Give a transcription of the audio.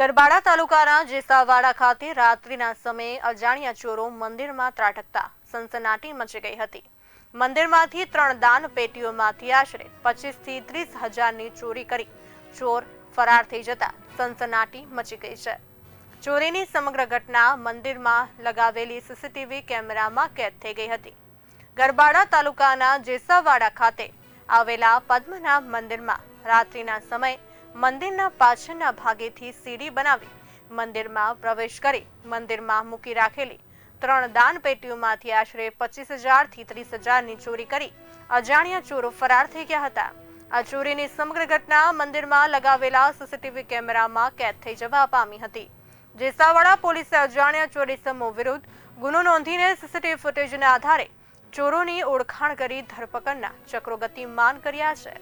ગરબાડા તાલુકાના જેસાવાડા ખાતે રાત્રિના સમયે અજાણ્યા ચોરો મંદિરમાં ત્રાટકતા સનસનાટી મચી ગઈ હતી. મંદિરમાંથી ત્રણ દાન પેટીઓમાંથી આશરે પચીસથી ત્રીસ હજારની ચોરી કરી ચોર ફરાર થઈ જતા સનસનાટી મચી ગઈ છે. ચોરીની સમગ્ર ઘટના મંદિરમાં લગાવેલી સીસીટીવી કેમેરામાં કેદ થઈ ગઈ હતી. ગરબાડા તાલુકાના જેસાવાડા ખાતે આવેલા પદ્મનાભ મંદિરમાં રાત્રિના સમયે મંદિરના પાછળના ભાગેથી સીડી બનાવી મંદિરમાં પ્રવેશ કરી મંદિરમાં મૂકી રાખેલી ત્રણ દાન પેટીઓમાંથી આશરે પચીસ હજારથી ત્રીસ હજારની ચોરી કરી અજાણ્યા ચોરો ફરાર થઈ ગયા હતા. આ ચોરીની સમગ્ર ઘટના મંદિરમાં લગાવેલા સીસીટીવી કેમેરામાં કેદ થઈ જવા પામી હતી. જેસાવાડા પોલીસે અજાણ્યા ચોરી સમૂહ વિરુદ્ધ ગુનો નોંધીને સીસીટીવી ફૂટેજના આધારે ચોરોની ઓળખાણ કરી ધરપકડના ચક્રો ગતિમાન કર્યા છે.